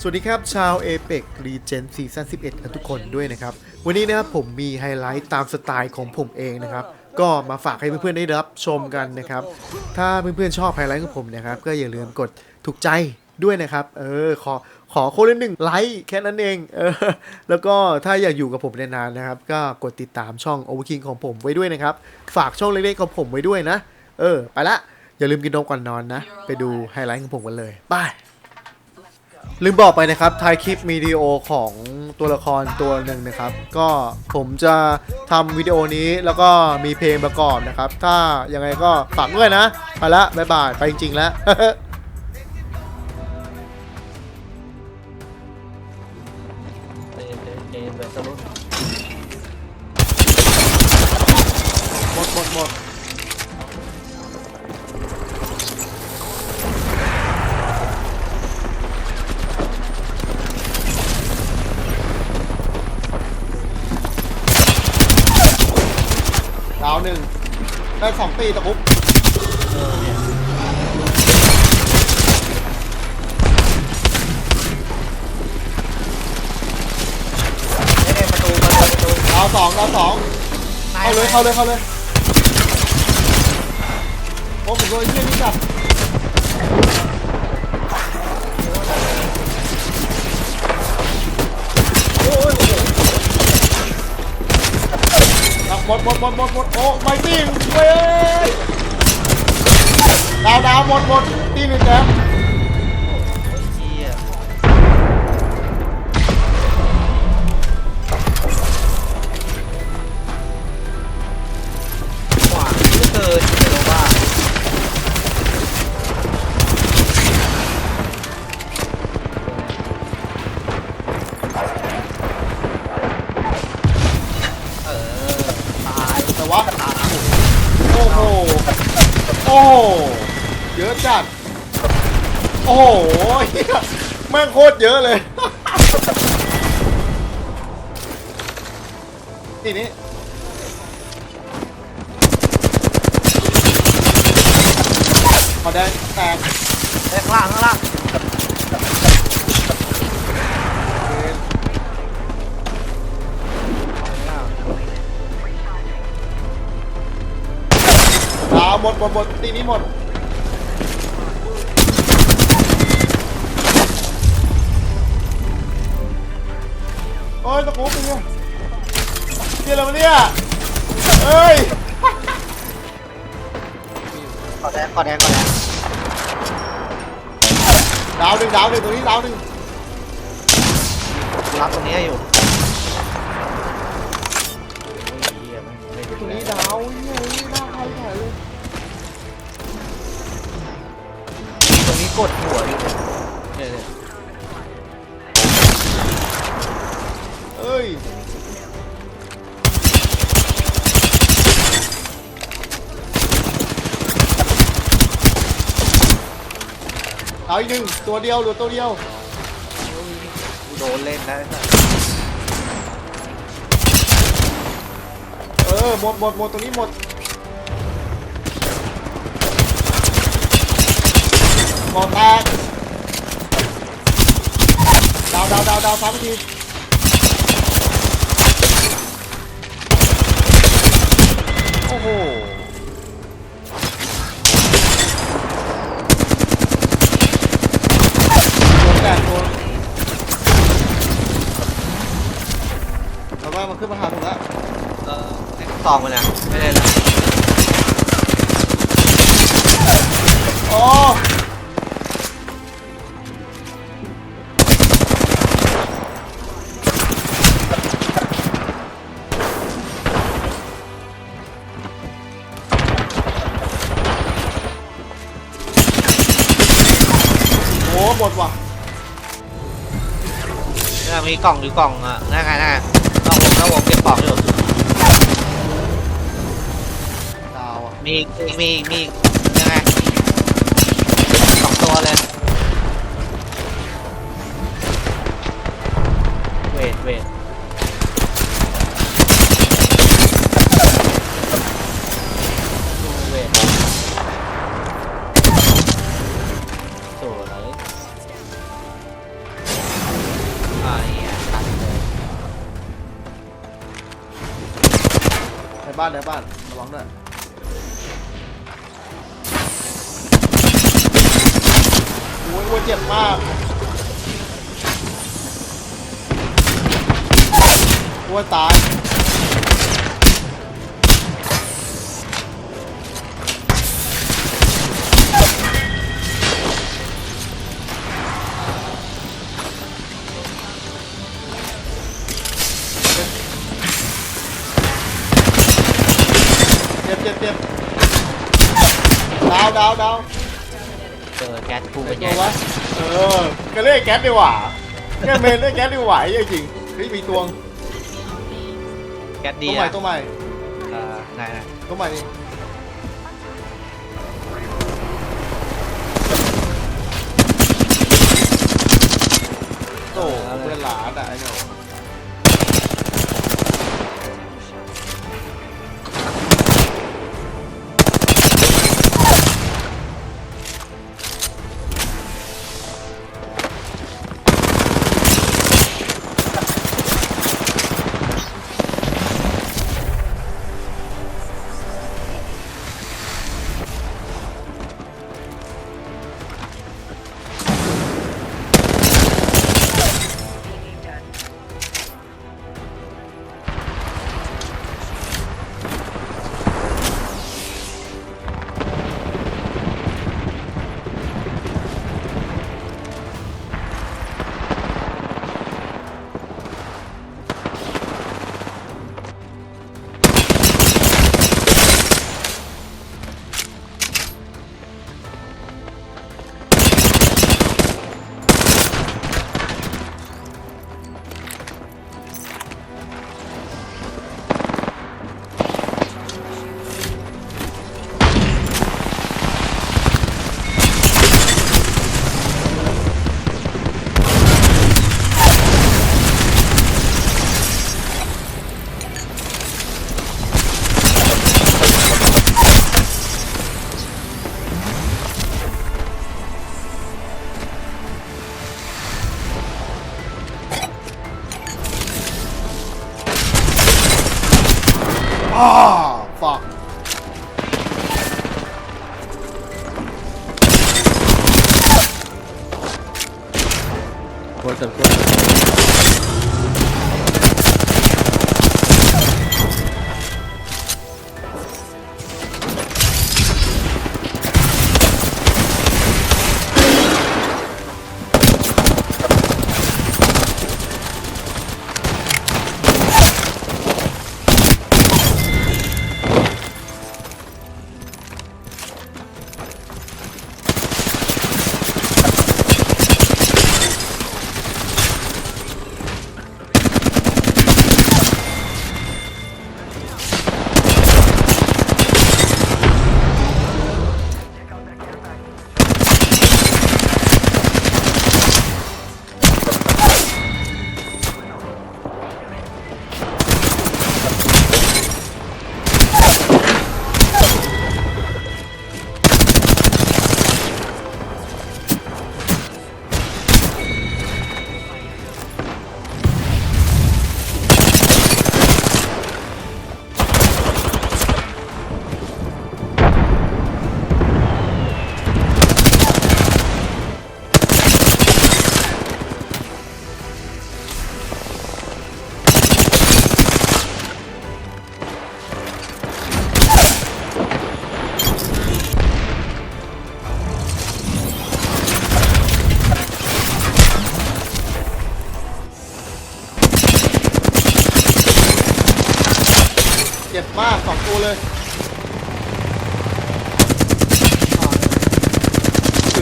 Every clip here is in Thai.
สวัสดีครับ ชาวเอเ x กรีเจนซีซั่น11กันทุกคนด้วยนะครับ วันนี้นะครับผมมีไฮไลท์ตามสไตล์ของผมเองนะครับ ก็มาฝากให้เพื่อนๆได้รับชมกันนะครับ ถ้าเพื่อนๆชอบไฮไลท์ของผมนะครับ ก็อย่าลืมกดถูกใจด้วยนะครับ เออ ขอขอคนละหนึ่งไลค์แค่นั้นเอง เออ แล้วก็ถ้าอยากอยู่กับผมนานๆนะครับ ก็กดติดตามช่อง Overking ของผมไว้ด้วยนะครับ ฝากช่องเล็กๆของผมไว้ด้วยนะ เออ ไปละ อย่าลืมกินนมก่อนนอนนะ ไปดูไฮไลท์ของผมกันเลยบาย ลืมบอกไปนะครับท้ายคลิปวิดีโอของตัวละครตัวหนึ่งนะครับ ก็ผมจะทำวิดีโอนี้แล้วก็มีเพลงประกอบนะครับ ถ้ายังไงก็ฝากด้วยนะ ไปละบ๊ายบาย ไปจริงๆแล้วหมดหมดหมด ได้สองตีตะคุบเออเนี่ยเนี่ยประตูประตูประตูดาวสองดาวสองนเข้าเลยเข้าเลยเข้าเลยโอ้ผมโดนไอ้เหี้ยนี่จับ หมดหมดหมดหมดหมดโอ้ไม่ตีนเว้ยดาวดาวหมดหมดตีหนึ่งแล้ว อ้โหเยอะจัด โอ้โหเหี้ยแม่งโคตรเยอะเลย นี่นี่ขอแดงแตก เอ้ยข้างล่างข้างล่าง มดหมดหมดตีนี้หมดโอ้ยตะกูเป็นไงเฮียอะไรวะเนี่ยเอ้ยขอแดงขอแดงขอแดงดาวหนึ่งดาวหนึ่งตรงนี้ดาวหนึ่งรับตรงนี้อยู่โอ้ยเหี้ยไม่ไม่ตรงนี้ดาวเฮียหน้าใครถ่ายเลย กดหัวอยู่เนี่ยเนี่ยเอ้ยดาอีกหนึ่งตัวเดียวหลือตัวเดียวกูโดนเล่นนะไอ้สัสเออหมดหมดหมดตรงนี้หมด หมดแตกดาวดาวดาวดาวสามทีโอ้โหตัวแตกตัวแต่ว่ามันขึ้นมาหาผมแล้วเออเล่นซองมาเนี่ยไม่ได้แล้วโอ้ หมดว่ะเนี่ยมีกล่องอยู่กล่องอะน่าไงน่าไงนอกวงนอกวงเก็บกล่องอยู่ดาวอะมีอีมีมียังไงสองตัวเลยานในบ้านระวังด้วยโอ้ยโอ้ยเจ็บมากโอ้ยตาย ดาวดาวดาวเจอแก๊สกูไอ้เป็นไงตัววะเออกระเล่แก๊สดีกว่าแกเมนเล่นแก๊สดีกว่าไอ้จริงเฮ้ยมีตัวงแก๊สดีตัวใหม่อะตัวใหม่เออไหนไหนตัวใหม่นี่โอ้เพื่อนหลานอะไอ้เนี่ ยอ้าฟัก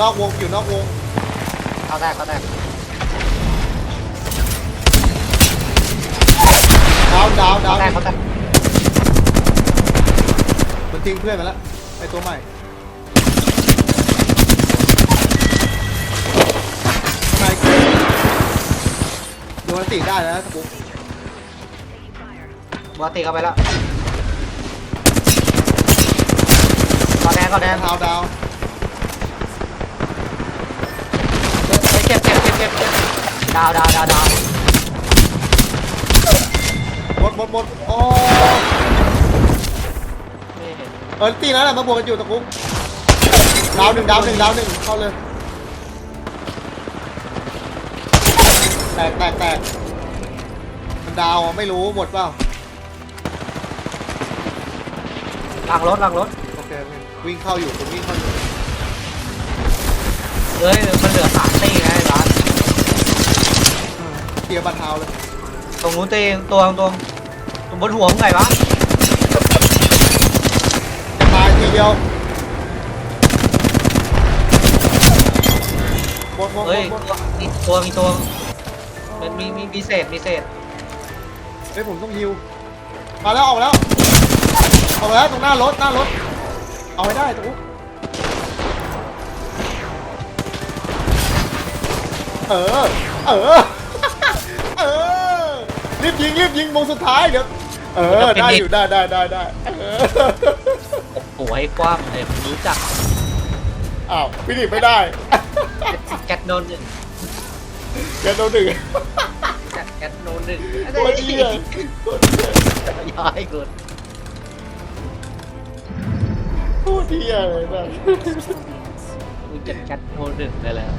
นอกวงอยู่นอกวงเข้าได้เข้าได้ดาวดาวดาเข้าวได้เข้าได้มันทิ้งเพื่อนไปแล้วไอตัวใหม่ใหม่โดนอันติได้แล้วนะสปุ๊กบอสตีเข้าไปแล้วเข้าแดงเข้าแดง ดาวดาว เฮ้ย เจ็บเจ็บดาวดาวดาวดาวหมดหมดหมดโอ้เออตีนั้นแหละมาบวกกันอยู่ตะกุ๊กดาวหนึ่งดาวหนึ่งดาวหนึ่งเข้าเลยแตกแตกแตกมันดาวอะไม่รู้หมดเปล่าหลังรถหลังรถโอเคโอเควิ่งเข้าอยู่ผมวิ่งเข้าอยู่เฮ้ยมันเหลือสามตีไงร้าน เคลียร์บันเทาเลยตรงนู้นตีตัวตัวตรงบนหัวมึงไงวะจะตายทีเดียวหมดหมดหมเฮ้ยดหมดมีตัวมีตัวมันมีมีมีเศษมีเศษเฮ้ยผมต้องฮิวมาแล้วออกมาแล้วออกมาแล้วตรงหน้ารถหน้ารถเอาให้ได้ตะกุ๊กเออเออเออ รีบยิงรีบยิงวงสุดท้ายเดี๋ยวเออได้อยู่ได้ได้ได้ได้เออโอ้โหให้กว้างเลยมันรู้จักอ้าวพี่ดิบไม่ได้แก๊สโนนหนึ่งแกโดนหนึ่งแก๊สโนนหนึ่งโคตรเหี้ยโคตรเหี้ยย้ายกูโคตรเหี้ยเลยแบบกูจะแก๊สโนนหนึ่งได้แล้ว